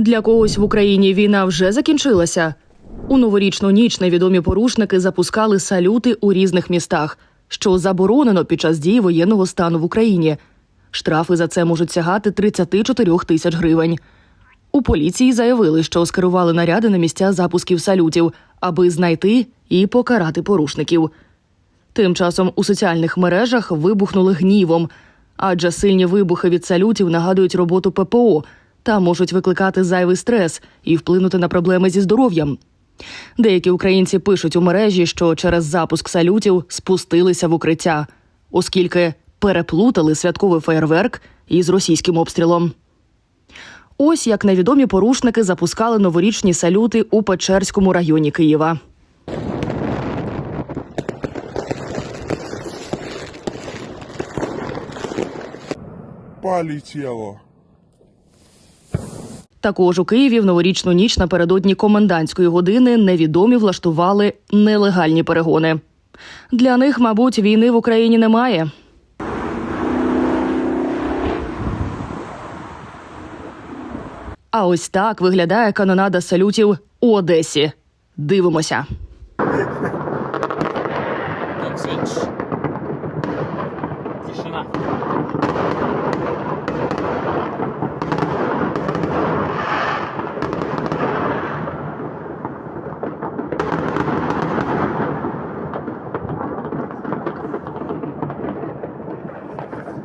Для когось в Україні війна вже закінчилася. У новорічну ніч невідомі порушники запускали салюти у різних містах, що заборонено під час дії воєнного стану в Україні. Штрафи за це можуть сягати 34 тисяч гривень. У поліції заявили, що скерували наряди на місця запусків салютів, аби знайти і покарати порушників. Тим часом у соціальних мережах вибухнули гнівом, адже сильні вибухи від салютів нагадують роботу ППО та можуть викликати зайвий стрес і вплинути на проблеми зі здоров'ям. Деякі українці пишуть у мережі, що через запуск салютів спустилися в укриття, оскільки переплутали святковий феєрверк із російським обстрілом. Ось як невідомі порушники запускали новорічні салюти у Печерському районі Києва. Полетело. Також у Києві в новорічну ніч напередодні комендантської години невідомі влаштували нелегальні перегони. Для них, мабуть, війни в Україні немає. А ось так виглядає канонада салютів у Одесі. Дивимося.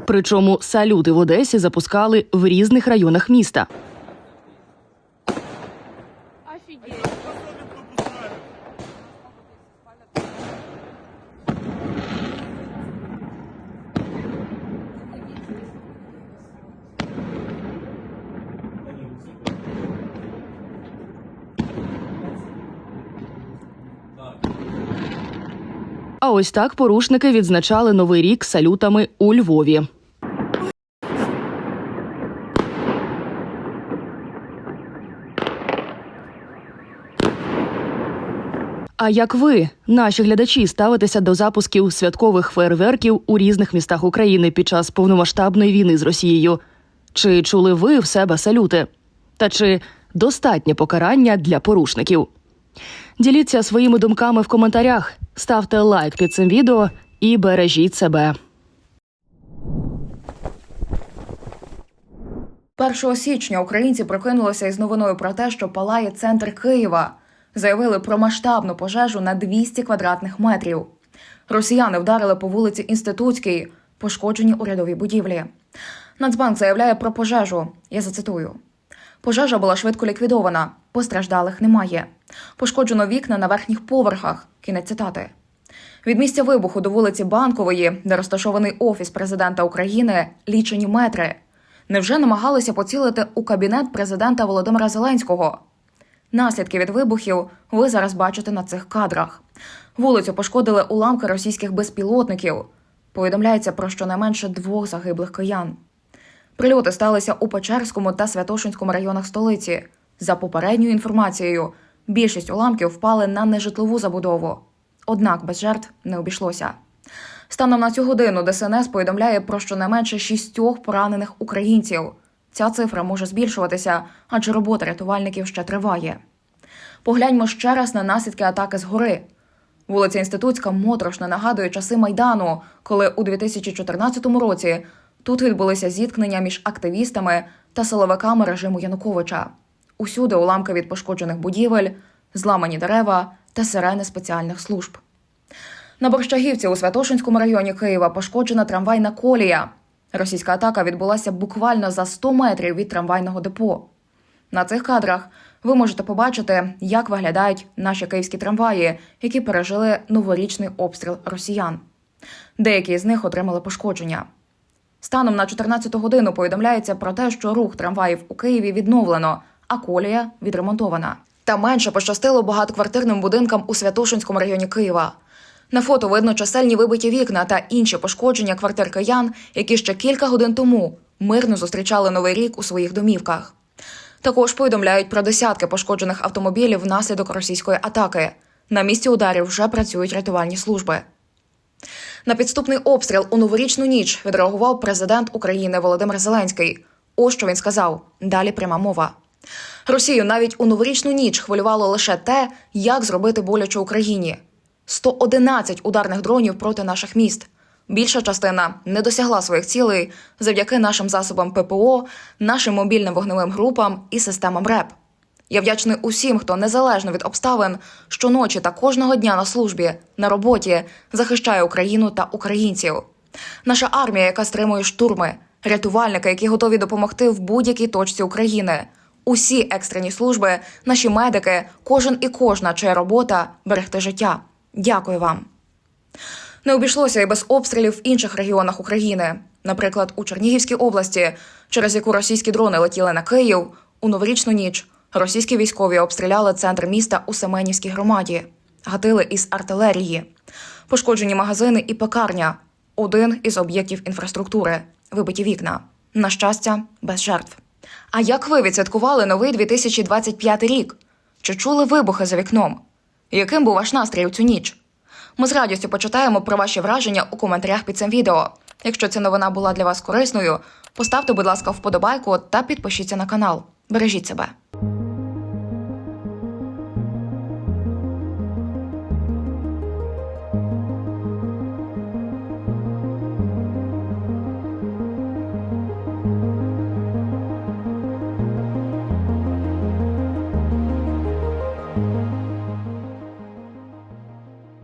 Причому салюти в Одесі запускали в різних районах міста. А ось так порушники відзначали новий рік салютами у Львові. А як ви, наші глядачі, ставитеся до запусків святкових фейерверків у різних містах України під час повномасштабної війни з Росією? Чи чули ви в себе салюти? Та чи достатнє покарання для порушників? Діліться своїми думками в коментарях, ставте лайк під цим відео і бережіть себе. 1 січня українці прокинулися із новиною про те, що палає центр Києва. Заявили про масштабну пожежу на 200 квадратних метрів. Росіяни вдарили по вулиці Інститутській, пошкоджені урядові будівлі. Нацбанк заявляє про пожежу. Я зацитую: пожежа була швидко ліквідована, постраждалих немає. Пошкоджено вікна на верхніх поверхах. Кінець цитати. Від місця вибуху до вулиці Банкової, де розташований офіс президента України, лічені метри. Невже намагалися поцілити у кабінет президента Володимира Зеленського? Наслідки від вибухів ви зараз бачите на цих кадрах. Вулицю пошкодили уламки російських безпілотників. Повідомляється про щонайменше двох загиблих киян. Прильоти сталися у Печерському та Святошинському районах столиці. За попередньою інформацією, більшість уламків впали на нежитлову забудову. Однак без жертв не обійшлося. Станом на цю годину ДСНС повідомляє про щонайменше шістьох поранених українців. Ця цифра може збільшуватися, адже робота рятувальників ще триває. Погляньмо ще раз на наслідки атаки згори. Вулиця Інститутська моторошно нагадує часи Майдану, коли у 2014 році тут відбулися зіткнення між активістами та силовиками режиму Януковича. Усюди уламки від пошкоджених будівель, зламані дерева та сирени спеціальних служб. На Борщагівці у Святошинському районі Києва пошкоджена трамвайна колія. Російська атака відбулася буквально за 100 метрів від трамвайного депо. На цих кадрах ви можете побачити, як виглядають наші київські трамваї, які пережили новорічний обстріл росіян. Деякі з них отримали пошкодження. Станом на 14 годину повідомляється про те, що рух трамваїв у Києві відновлено, а колія відремонтована. Та менше пощастило багатоквартирним будинкам у Святошинському районі Києва. На фото видно чисельні вибиті вікна та інші пошкодження квартир киян, які ще кілька годин тому мирно зустрічали новий рік у своїх домівках. Також повідомляють про десятки пошкоджених автомобілів внаслідок російської атаки. На місці ударів вже працюють рятувальні служби. На підступний обстріл у новорічну ніч відреагував президент України Володимир Зеленський. Ось що він сказав. Далі пряма мова. Росію навіть у новорічну ніч хвилювало лише те, як зробити боляче Україні. 111 ударних дронів проти наших міст. Більша частина не досягла своїх цілей завдяки нашим засобам ППО, нашим мобільним вогневим групам і системам РЕП. Я вдячний усім, хто незалежно від обставин щоночі та кожного дня на службі, на роботі захищає Україну та українців. Наша армія, яка стримує штурми, рятувальники, які готові допомогти в будь-якій точці України. Усі екстрені служби, наші медики, кожен і кожна, чия робота берегти життя. Дякую вам. Не обійшлося і без обстрілів в інших регіонах України, наприклад, у Чернігівській області, через яку російські дрони летіли на Київ у новорічну ніч. Російські військові обстріляли центр міста у Семенівській громаді, гатили із артилерії, пошкоджені магазини і пекарня. Один із об'єктів інфраструктури, вибиті вікна. На щастя, без жертв. А як ви відсвяткували новий 2025 рік? Чи чули вибухи за вікном? Яким був ваш настрій у цю ніч? Ми з радістю почитаємо про ваші враження у коментарях під цим відео. Якщо ця новина була для вас корисною, поставте, будь ласка, вподобайку та підпишіться на канал. Бережіть себе.